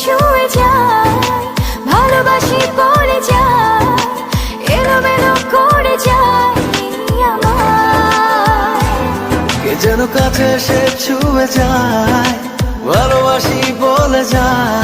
ছুঁয়ে যায়, ভালোবাসি পড়ে যায়, এলোমেলো করে যায় কে যেন কাছে সে ছুঁয়ে যায়, ভালোবাসি বলে যায়।